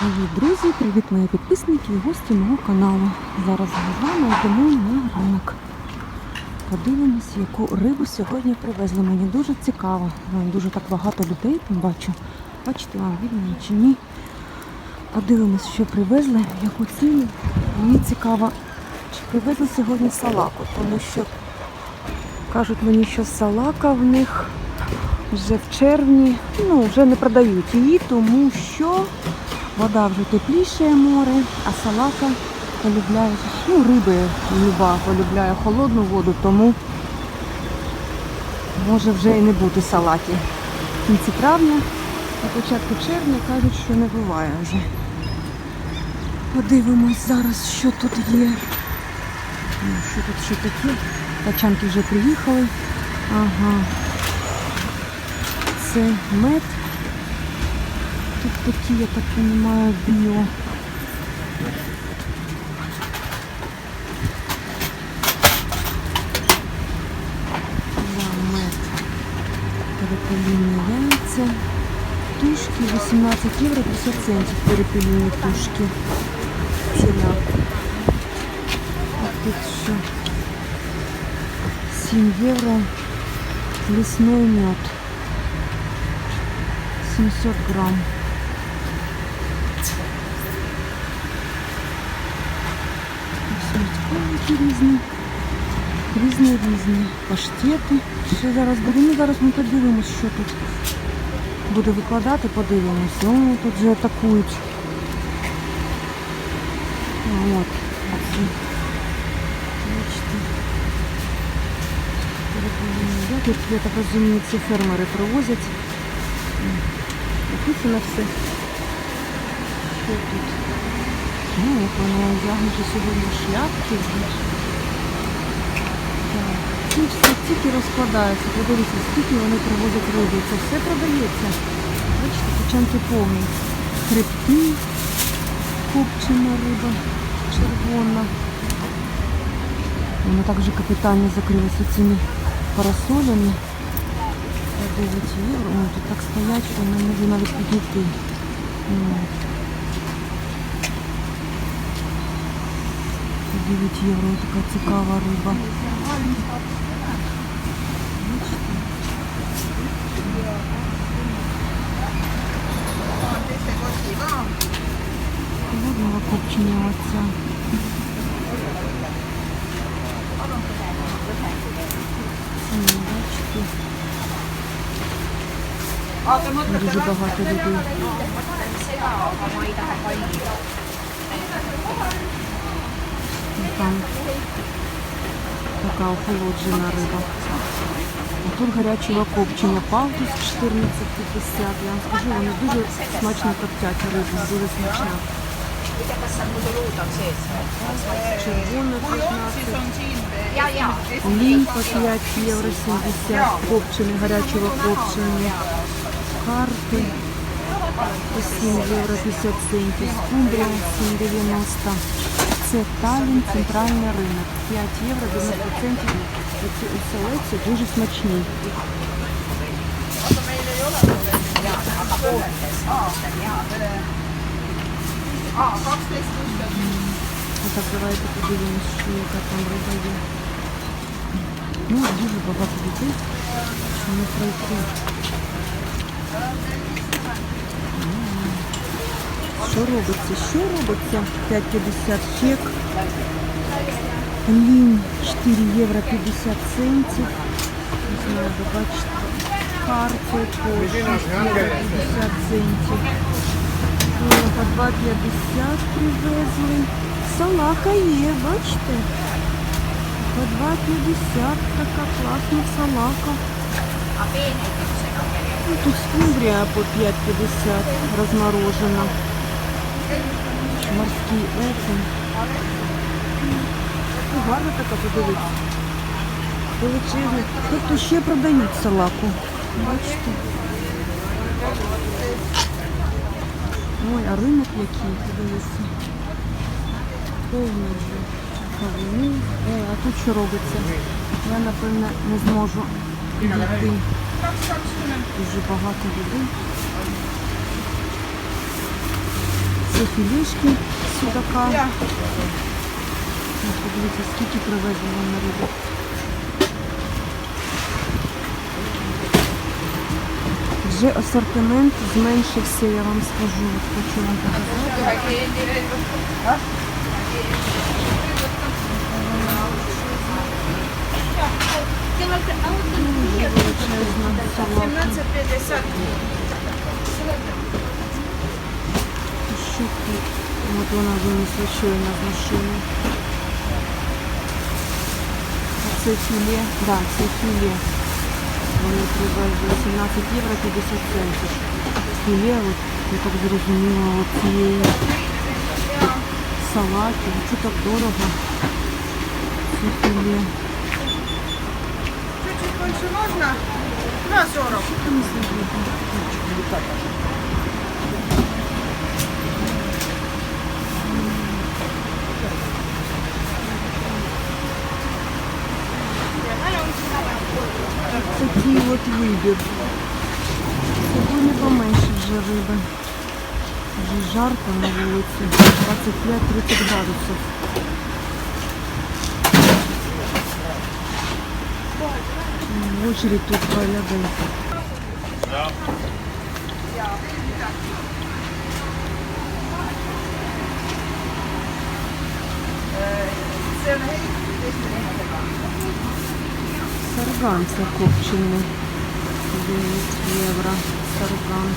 Привіт, друзі! Привіт, мої підписники і гості мого каналу. Зараз ми з вами йдемо на ринок. Подивимось, яку рибу сьогодні привезли. Мені дуже цікаво. Дуже так багато людей там бачу. Бачите, вам видно чи ні? Подивимось, що привезли, яку ціну. Мені цікаво, чи привезли сьогодні салаку, тому що кажуть мені, що салака в них вже в червні, ну вже не продають її, тому що вода вже тепліше море, а салака полюбляє, ну риби люба полюбляє холодну воду, тому може вже і не бути салаті. В кінці травня, на початку червня кажуть, що не буває вже. Подивимось зараз, що тут є. Ну, що тут ще таке? Тачанки вже приїхали. Ага. Це мед. Тут такі, я так розумію, біо. Да, мед. Перепелині яйця. Тушки 18 євро 50 центів перепелині тушки. Ціна. А тут що? 7 євро лесной мед. 700 грамм. Смачковики різні. Різні різні. Паштети. Ще зараз буде. Ну зараз ми подивимось, що тут буде викладати, подивимось. О, тут вже атакують. От. Оці. Бачите. Перепелині. Я Тут, я так розумію, ці фермери привозять. Написано все. Що тут? Ну, як вони одягнуті сьогодні шляпки. Так. Ну, все тільки розкладається. Подивіться, скільки вони привозять риби. Це все продається. Бачите, печанки повні. Хребти, копчена риба, червона. Вони також капітально закрилися цими парасолями. 9 євро. Тут так стоять, що не можу навіть підійти. 9 євро така цікава риба. Холодного копчення оця. Дуже багато людей. Там така охолоджена риба. А тут гарячого копчення палтус 14,50. Я вам скажу, вони дуже смачно коптять рибу, дуже смачна. Червона 15. Лінь по 5 євро 70. Копчений, гарячого копчення. Карти по 7 євро 50 центів. Скумбрія 7,90. Це Талін, центральний ринок. 5 євро 90 центів. Оці оселедці дуже смачні. Отак давайте подивимось, що яка там риба є. Ну, дуже багато людей, що не пройти. Що робиться? Що робиться? 5,50 чек. Лінь 4 євро 50 центів. Не знаю, ви бачите. Карти по 6 євро 50 центів. По 2,50 привезли. Салака є, бачите? По 2,50 така класна салака. Ну, тут скумбрія по 5,50 розморожена. Морський окунь. Ну, гарна така подивитися. Величезна. Тобто ще продають салаку. Бачите? Ой, а ринок який, подивіться. Повний вже. Ой, а тут що робиться? Я, напевно, не зможу підійти. Дуже багато людей. Це філішки судака. Ну, Подивіться, скільки привезено на рибу. Вже асортимент зменшився, я вам скажу. Хочу вам показати. Величезна салатка. 17,50. Щуки. От вона винесла щойно з машини. А це філе, да, це філе. Вони привезли 17 євро 50 центів. Філе, от, я так зрозуміла, от цієї салатів. Що так дорого? Це філе. Чуть-чуть больше можно? 2,40. Такий от вибір. Сьогодні поменше вже риби. Вже жарко на вулиці. 25-30 градусів. М, Очередь тут по людей. Сарган це копчений. 9 євро. Сарган.